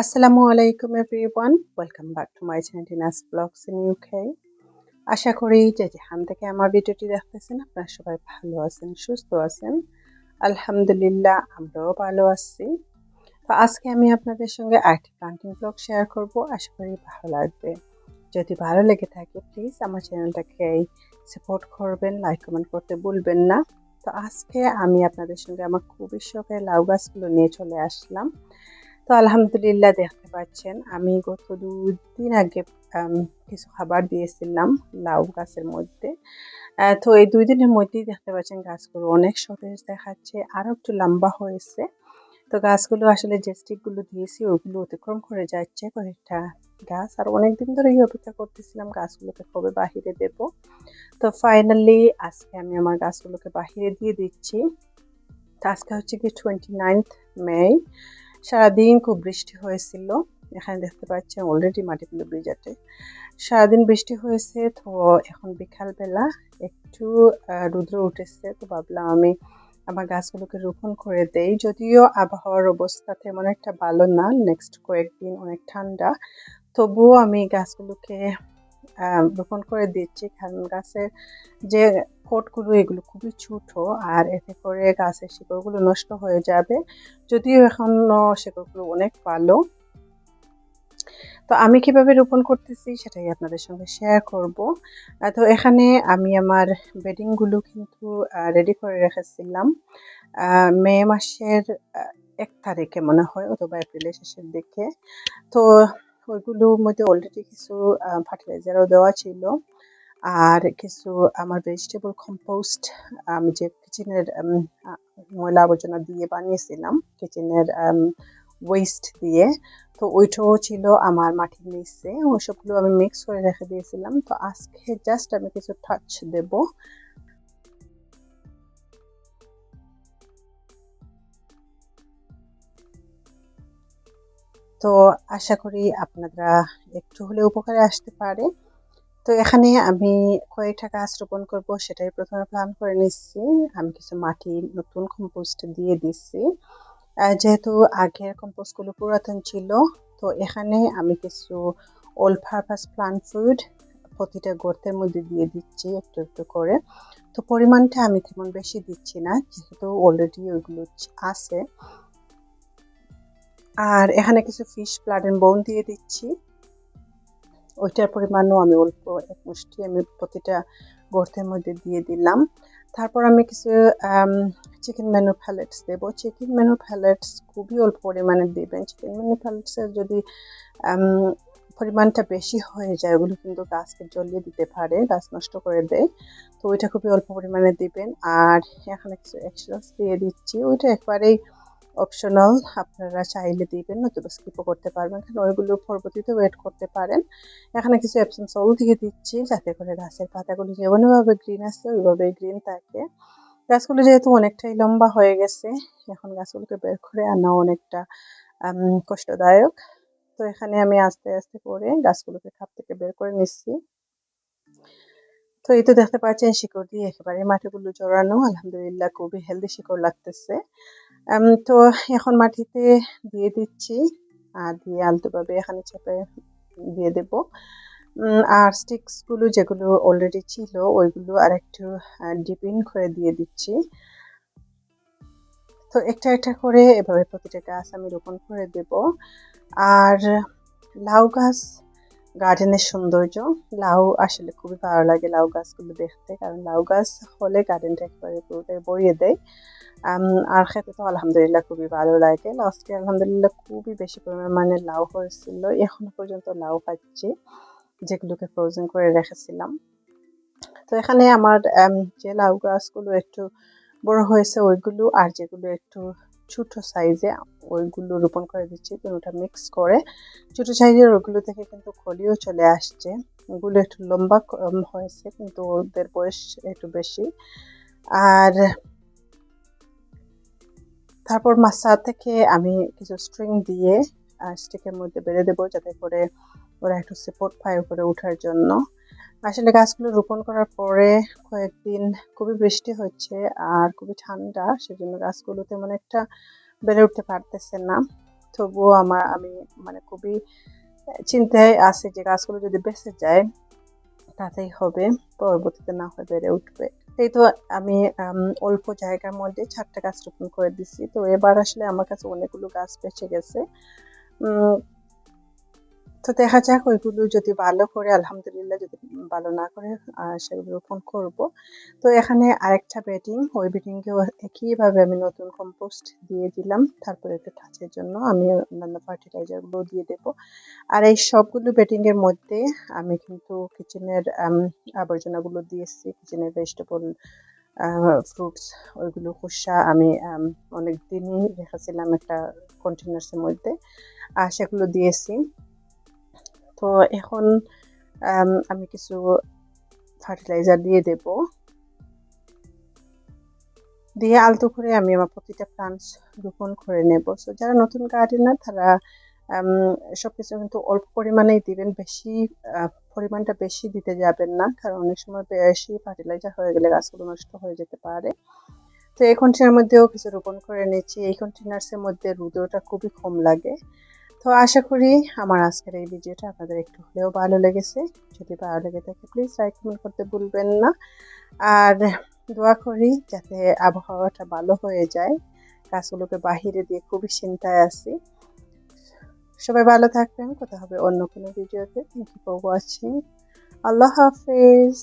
আসসালামু আলাইকুম everyone welcome back to my channel blogs in UK আশা করি যে যেখান থেকে আমার ভিডিওটি দেখতেছেন, আপনারা সবাই ভালো আছেন, সুস্থ আছেন। আলহামদুলিল্লাহ, আমরাও ভালো আছি। তো আজকে আমি আপনাদের সঙ্গে আরেকটি প্লান্টিং ব্লগ শেয়ার করব, আশা করি ভালো লাগবে। যদি ভালো লেগে থাকে প্লিজ আমার চ্যানেলটাকে সাপোর্ট করবেন লাইক কমেন্ট করতে ভুলবেন না। তো আজকে আমি আপনাদের সঙ্গে আমার খুবই শখের লাউ গাছগুলো নিয়ে চলে আসলাম। তো আলহামদুলিল্লাহ দেখতে পাচ্ছেন, আমি গত দুদিন আগে কিছু খাবার দিয়েছিলাম লাউ গাছের মধ্যে। তো এই দুই দিনের মধ্যেই দেখতে পাচ্ছেন গাছগুলো অনেক সতেজ দেখাচ্ছে আরও একটু লম্বা হয়েছে। তো গাছগুলো আসলে যে স্টিকগুলো দিয়েছি, ওগুলো অতিক্রম করে যাচ্ছে কয়েকটা গাছ। আর অনেক দিন ধরেই অপেক্ষা করতেছিলাম গাছগুলোকে কবে বাহিরে দেব। তো ফাইনালি আজকে আমি আমার গাছগুলোকে বাহিরে দিয়ে দিচ্ছি। তো আজকে হচ্ছে কি টোয়েন্টি নাইনথ মে সারাদিন খুব বৃষ্টি হয়েছিল, এখানে দেখতে পাচ্ছেন অলরেডি মাটি মাটিগুলো ব্রিজাটে সারাদিন বৃষ্টি হয়েছে, তো এখন বিকালবেলা একটু রুদ্র উঠেছে, তো ভাবলাম আমি আমার গাছগুলোকে রোপণ করে দেই। যদিও আবহাওয়ার অবস্থা তেমন একটা ভালো না নেক্সট কয়েকদিন অনেক ঠান্ডা। তবুও আমি গাছগুলোকে রোপণ করে দিচ্ছি, কারণ গাছের যে ফোটগুলো এগুলো খুবই ছোটো আর এতে করে গাছের শিকড়গুলো নষ্ট হয়ে যাবে। যদিও এখনও শিকড়গুলো অনেক ভালো তো আমি কীভাবে রোপণ করতেছি সেটাই আপনাদের সঙ্গে শেয়ার করব। তো এখানে আমি আমার বেডিংগুলো কিন্তু রেডি করে রেখেছিলাম। মে মাসের এক তারিখে মনে হয় অথবা এপ্রিলের শেষের দিকে। তো ওইগুলোর মধ্যে অলরেডি কিছু ফার্টিলাইজারও দেওয়া ছিল। আর কিছু আমার ভেজিটেবল কম্পোস্ট আমি যে কিচেনের ময়লা আবর্জনা দিয়ে বানিয়েছিলাম কিচেনের ওয়েস্ট দিয়ে। তো ওইটাও ছিল আমার মাটির নিচে। ওইসবগুলো আমি মিক্স করে রেখে দিয়েছিলাম। তো আজকে জাস্ট আমি কিছু টাচ দেব। তো আশা করি আপনারা একটু হলে উপকারে আসতে পারে। তো এখানে আমি কয়েকটা গাছ রোপণ করব, সেটাই প্রথমে প্ল্যান করে নিচ্ছি। আমি কিছু মাটি নতুন কম্পোস্ট দিয়ে দিচ্ছি। যেহেতু আগের কম্পোস্টগুলো পুরাতন ছিল, তো এখানে আমি কিছু ওল পারপাস প্লান্ট ফুড প্রতিটা গর্তের মধ্যে দিয়ে দিচ্ছি একটু একটু করে। তো পরিমাণটা আমি তেমন বেশি দিচ্ছি না, যেহেতু অলরেডি ওইগুলো আছে। আর এখানে কিছু ফিশ অ্যান্ড বোন দিয়ে দিচ্ছি। ওইটার পরিমাণও আমি অল্প, এক মুষ্টি আমি প্রতিটা গর্তের মধ্যে দিয়ে দিলাম। তারপর আমি কিছু চিকেন মেনু প্যালেটস দেবো। চিকেন মেনু প্যালেটস খুবই অল্প পরিমাণে দেবেন। চিকেন মেনু প্যালেটসের যদি পরিমাণটা বেশি হয়ে যায়, ওগুলো কিন্তু গাছকে জ্বলিয়ে দিতে পারে, গাছ নষ্ট করে দেয়, তো ওইটা খুবই অল্প পরিমাণে দিবেন। আর এখানে কিছু এক্সট্রাস দিয়ে দিচ্ছি। ওইটা একবারেই অপশনাল আপনারা চাইলে দিবেন, নতুবা স্কিপও করতে পারবেন। কারণ ওইগুলো পরবর্তীতে ওয়েট করতে পারেন। এখানে কিছু অ্যাপসন সল দিয়ে দিচ্ছি, যাতে করে গাছের পাতাগুলো যেমনভাবে গ্রিন আছে ওইভাবে গ্রিন থাকে। গাছগুলো যেহেতু অনেকটাই লম্বা হয়ে গেছে, এখন গাছগুলোকে বের করে আনা অনেকটা কষ্টদায়ক। তো এখানে আমি আস্তে আস্তে করে গাছগুলোকে খাপ থেকে বের করে নিচ্ছি। তো এই তো দেখতে পাচ্ছেন, শিকড় দিয়ে একেবারে মাটিগুলো জড়ানো। আলহামদুলিল্লাহ খুবই হেলদি শিকড় লাগতেছে। তো এখন মাটিতে দিয়ে দিচ্ছি, আর দিয়ে আলতোভাবে এখানে চেপে দিয়ে দেব। আর স্টিক্সগুলো যেগুলো অলরেডি ছিল, ওইগুলো আর একটু ডিপিন করে দিয়ে দিচ্ছি। তো একটা একটা করে এভাবে প্রতিটা গাছ আমি রোপণ করে দেব। আর লাউ গাছ গার্ডেনের সৌন্দর্য। লাউ আসলে খুবই ভালো লাগে লাউ গাছগুলো দেখতে, কারণ লাউ গাছ হলে গার্ডেনটা একেবারে পুরোটাই বইয়ে দেয়। আর খেতে তো আলহামদুলিল্লাহ খুবই ভালো লাগে। লাস্টে আলহামদুলিল্লাহ খুবই বেশি পরিমাণে লাউ হয়েছিল, এখনও পর্যন্ত লাউ পাচ্ছি, যেগুলোকে ফ্রোজেন করে রেখেছিলাম। তো এখানে আমার যে লাউ গাছগুলো একটু বড় হয়েছে ওইগুলো, আর যেগুলো একটু ছোট সাইজে ওইগুলো রোপণ করে দিচ্ছি। ওটা মিক্স করে ছোট সাইজের ওইগুলো থেকে কিন্তু খলিও চলে আসছে। ওগুলো একটু লম্বা হয়েছে, কিন্তু ওদের বয়স একটু বেশি। আর তারপর মাছা থেকে আমি কিছু স্ট্রিং দিয়ে স্টিকের মধ্যে বেড়ে দেবো যাতে করে ওরা একটু সাপোর্ট পায় উপরে ওঠার জন্য। আসলে গাছগুলো রোপণ করার পরে কয়েকদিন খুবই বৃষ্টি হচ্ছে আর খুবই ঠান্ডা, সেজন্য গাছগুলো তেমন একটা বেড়ে উঠতে পারতেছে না। তবুও আমার, আমি মানে খুবই চিন্তায় আছে যে গাছগুলো যদি বেঁচে যায়, তাতেই হবে, পরবর্তীতে না হয় বেড়ে উঠবে। এই তো আমি অল্প জায়গার মধ্যে চারটা গাছ রোপণ করে দিছি। তো এবার আসলে আমার কাছে অনেকগুলো গাছ বেঁচে গেছে। তো দেখা যাক, ওইগুলো যদি ভালো করে, আলহামদুলিল্লাহ যদি ভালো না করে সেগুলো রোপণ করব। তো এখানে আরেকটা বেডিং ওই বেডিংকেও একইভাবে আমি নতুন কম্পোস্ট দিয়ে দিলাম। তারপরে একটু টাচের জন্য আমি অন্যান্য ফার্টিলাইজারগুলো দিয়ে দেব। আর এই সবগুলো বেডিংয়ের মধ্যে আমি কিন্তু কিচেনের আবর্জনাগুলো দিয়েছি কিচেনের ভেজিটেবল ফ্রুটস ওইগুলো খোসা আমি অনেক দিনই রেখেছিলাম একটা কন্টেনার্সের মধ্যে। আর সেগুলো দিয়েছি তো এখন আমি কিছু ফার্টিলাইজার দিয়ে দেব। দিয়ে আলতো করে আমি আমার প্রতিটা প্লান্টস রোপণ করে নেব। সো যারা নতুন গার্ডেনার তারা সব কিছু কিন্তু অল্প পরিমাণেই দিবেন, বেশি পরিমাণটা বেশি দিতে যাবেন না, কারণ অনেক সময় বেশি ফার্টিলাইজার হয়ে গেলে গাছগুলো নষ্ট হয়ে যেতে পারে। তো এই কন্টেনার মধ্যেও কিছু রোপণ করে নিচ্ছি। এই কন্টেনার্সের মধ্যে রুদোটা খুবই কম লাগে। তো আশা করি আমার আজকের এই ভিডিওটা আপনাদের একটু হলেও ভালো লেগেছে। যদি ভালো লেগে থাকে প্লিজ লাইক কমেন্ট করতে ভুলবেন না। আর দোয়া করি যাতে আবহাওয়াটা ভালো হয়ে যায়। গাছগুলোকে বাহিরে দিয়ে খুবই চিন্তায় আছি। সবাই ভালো থাকবেন। কোথা হবে অন্য কোনো ভিডিওতে। থ্যাংক ইউ ফর ওয়াচিং আল্লাহ হাফিজ।